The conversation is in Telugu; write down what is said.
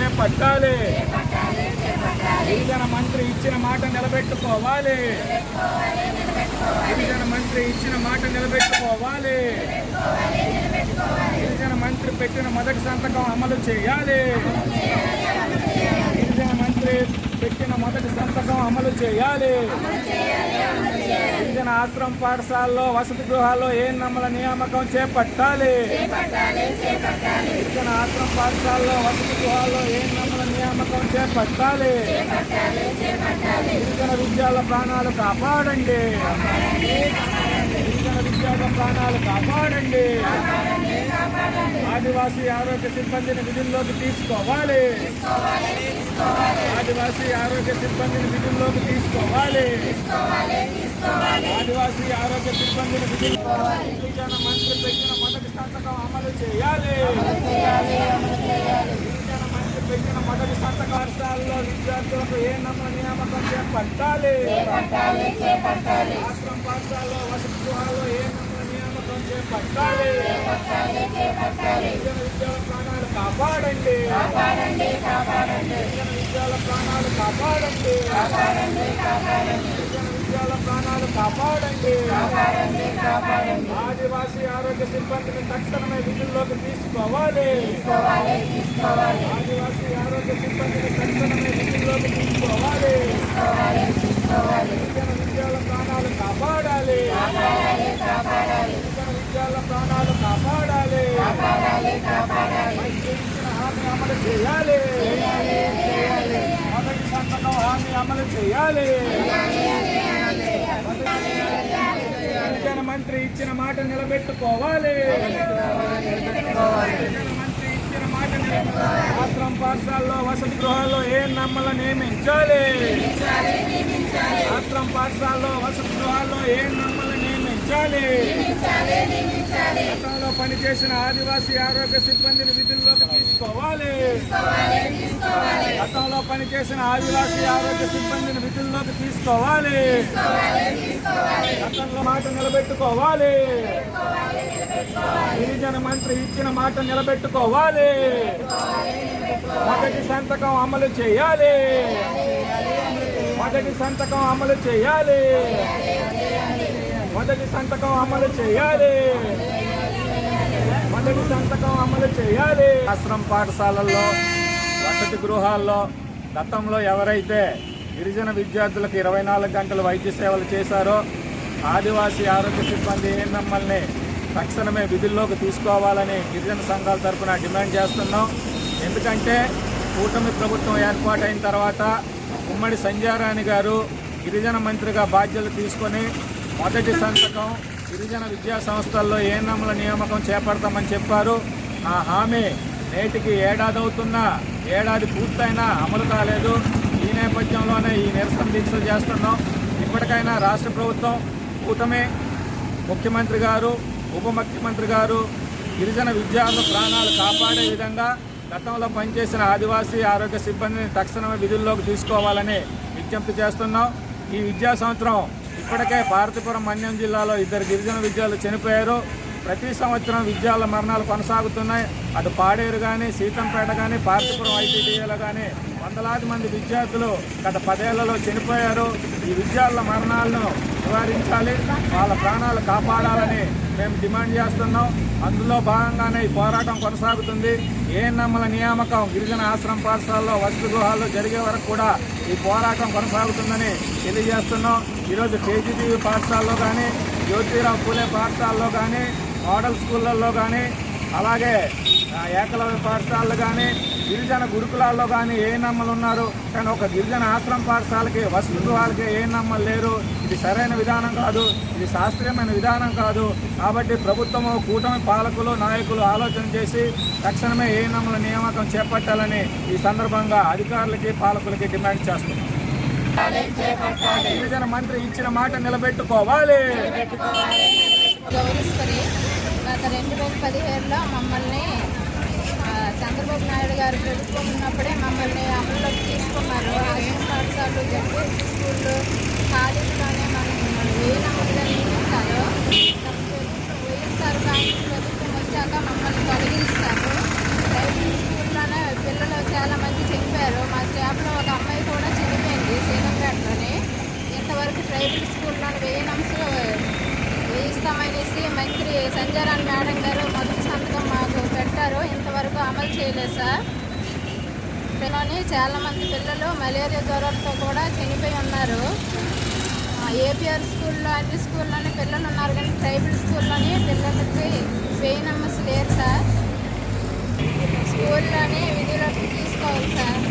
చేపట్టాలి. గిరిజన మంత్రి ఇచ్చిన మాట నిలబెట్టుకోవాలి. గిరిజన మంత్రి ఇచ్చిన మాట నిలబెట్టుకోవాలి. గిరిజన మంత్రి పెట్టిన మొదటి సంతకం అమలు చేయాలి. గిరిజన మంత్రి పెట్టిన మొదటి సంతకం అమలు చేయాలి. గిరిజన ఆశ్రమ పాఠశాలలో వసతి గృహాల్లో ఏ నమ్మల నియామకం చేపట్టాలి? గిరిజన ఆశ్రమ పాఠశాలలో వసతి గృహాల్లో ఏ నమ్మల నియామకం చేపట్టాలి? గిరిజన విద్యాల ప్రాణాలు కాపాడండి. గిరిజన విద్యాల ప్రాణాలు కాపాడండి. ఆదివాసీ ఆరోగ్య సిబ్బందిని విధుల్లోకి తీసుకోవాలి. ఆదివాసీ ఆరోగ్య సిబ్బందిని విధుల్లోకి తీసుకోవాలి. ఆదివాసీ ఆరోగ్య సిబ్బందిని విధుల్లో గిరిజన మంత్రి పెట్టిన మొదటి సంతకం అమలు చేయాలి. గిరిజన మంత్రి పెట్టిన మొదటి సంతకం పాఠశాలలో విద్యార్థులకు ఏ నమ్మ నియామకం చేపట్టాలి? రాష్ట్రం పాఠశాలలో వసతి గృహాల్లో ఏ నమ్మ నియామకం చేపట్టాలి? గిరిజన విద్యాల ప్రాణాలు కాపాడండి. గిరిజన విద్యాల ప్రాణాలు కాపాడండి. విద్యాల ప్రాణాలు కాపాడండి. ఆదివాసీ ఆరోగ్య సిబ్బందిని తక్షణమే విధుల్లోకి తీసుకోవాలి. ఆదివాసీ ఆరోగ్య సిబ్బందిని తక్షణమే విధుల్లోకి తీసుకోవాలి. గిరిజన విద్యాల ప్రాణాలు కాపాడాలి. గిరిజన విద్యాల ప్రాణాలు కాపాడాలి. హామీ అమలు చేయాలి. మొదటి సంతకం హామీ అమలు చేయాలి. గిరిజన మంత్రి ఇచ్చిన మాట నిలబెట్టుకోవాలి. మంత్రి ఇచ్చిన మాట ఆశ్రమ పాఠశాలలో వసతి గృహాల్లో ఏ నమ్మల నియమించాలి? ఆశ్రమ పాఠశాలలో వసతి గృహాల్లో ఏ నమ్మల నియమించాలి? గతంలో పనిచేసిన ఆదివాసీ ఆరోగ్య సిబ్బందిని విధుల్లోకి తీసుకోవాలి. పనిచేసిన ఆదివాసీ ఆరోగ్య సిబ్బందిని విధుల్లోకి తీసుకోవాలి. గతంలో మాట నిలబెట్టుకోవాలి. గిరిజన మంత్రి ఇచ్చిన మాట నిలబెట్టుకోవాలి. మొదటి సంతకం అమలు చేయాలి. మొదటి సంతకం అమలు చేయాలి. మొదటి సంతకం అమలు చేయాలి. మొదటి సంతకం అమలు చేయాలి. ఆశ్రమ పాఠశాలల్లో వసతి గృహాల్లో గతంలో ఎవరైతే గిరిజన విద్యార్థులకు ఇరవై నాలుగు గంటలు వైద్య సేవలు చేశారో ఆదివాసీ ఆరోగ్య సిబ్బంది ఏఎన్ఎంఎల్ని తక్షణమే విధుల్లోకి తీసుకోవాలని గిరిజన సంఘాల తరఫున డిమాండ్ చేస్తున్నాం. ఎందుకంటే కూటమి ప్రభుత్వం ఏర్పాటైన తర్వాత ఉమ్మడి సంజారాణి గారు గిరిజన మంత్రిగా బాధ్యతలు తీసుకొని మొదటి సంతకం గిరిజన విద్యా సంస్థల్లో ఏఎన్ఎంల నియామకం చేపడతామని చెప్పారు. ఆ హామీ నేటికి ఏడాది అవుతున్నా ఏడాది పూర్తయినా అమలు కాలేదు. ఈ నేపథ్యంలోనే ఈ నిరసన దీక్షలు చేస్తున్నాం. ఇప్పటికైనా రాష్ట్ర ప్రభుత్వం కూటమి ముఖ్యమంత్రి గారు ఉప ముఖ్యమంత్రి గారు గిరిజన విద్యార్థుల ప్రాణాలు కాపాడే విధంగా గతంలో పనిచేసిన ఆదివాసీ ఆరోగ్య సిబ్బందిని తక్షణమే విధుల్లోకి తీసుకోవాలని విజ్ఞప్తి చేస్తున్నాం. ఈ విద్యా సంవత్సరం ఇప్పటికే భారతపురం మన్యం జిల్లాలో ఇద్దరు గిరిజన విద్యార్థులు చనిపోయారు. ప్రతి సంవత్సరం విద్యాల మరణాలు కొనసాగుతున్నాయి. అటు పాడేరు కానీ సీతంపేట కానీ పార్తీపురం ఐటీడీఏలో కానీ వందలాది మంది విద్యార్థులు గత పదేళ్ళలో చనిపోయారు. ఈ విద్యార్థుల మరణాలను నివారించాలి. వాళ్ళ ప్రాణాలు కాపాడాలని మేము డిమాండ్ చేస్తున్నాం. అందులో భాగంగానే ఈ పోరాటం కొనసాగుతుంది. ఏ నమ్మల నియామకం గిరిజన ఆశ్రమ పాఠశాలలో వసతి గృహాల్లో జరిగే వరకు కూడా ఈ పోరాటం కొనసాగుతుందని తెలియజేస్తున్నాం. ఈరోజు కేజీటీవీ పాఠశాలలో కానీ జ్యోతిరావు పూలే పాఠశాలలో కానీ మోడల్ స్కూళ్ళల్లో కానీ అలాగే ఏకలవ్య పాఠశాలలు కానీ గిరిజన గురుకులాల్లో కానీ ఏ నమ్మలు ఉన్నారు? కానీ ఒక గిరిజన ఆశ్రమ పాఠశాలకి వసతి గృహాలకి ఏ నమ్మలు లేరు? ఇది సరైన విధానం కాదు ఇది శాస్త్రీయమైన విధానం కాదు. కాబట్టి ప్రభుత్వము కూటమి పాలకులు నాయకులు ఆలోచన చేసి తక్షణమే ఏ నమ్మల నియామకం చేపట్టాలని ఈ సందర్భంగా అధికారులకి పాలకులకి డిమాండ్ చేస్తున్నాం. గిరిజన మంత్రి ఇచ్చిన మాట నిలబెట్టుకోవాలి. గత రెండు వేల పదిహేడులో మమ్మల్ని చంద్రబాబు నాయుడు గారు ప్రభుత్వం ఉన్నప్పుడే మమ్మల్ని అమల్లోకి తీసుకున్నారు. ఆశ్రమ పాఠశాలలు జడ్పీ స్కూళ్ళు కాలేజీలోనే మనం వేల మందిని నియమిస్తారు వైఎస్ఆర్ కాంగ్రెస్ ప్రభుత్వం వచ్చాక మమ్మల్ని తొలగిస్తారు. ప్రైవేట్ స్కూల్లోనే పిల్లలు చాలామంది చనిపోయారు. మా స్టాఫ్లో ఒక అమ్మాయి కూడా చనిపోయింది సీతంపేటలోనే ఇంతవరకు ప్రైవేట్ స్కూల్లోనే వేయనంశం మంది మంత్రి సంజారాన్ మేడం గారు మొదటి సంతకం మాకు పెట్టారు. ఇంతవరకు అమలు చేయలేదు సార్. పిల్లలని చాలా మంది పిల్లలు మలేరియా జ్వరంతో కూడా చనిపోయి ఉన్నారు. ఏపీఆర్ స్కూల్లో అన్ని స్కూల్లోనే పిల్లలు ఉన్నారు కానీ ట్రైబల్ స్కూల్లోనే పిల్లలకి పెయిన్ అమ్మస్ లేరు సార్. స్కూల్లోనే విధులకు తీసుకోవాలి సార్.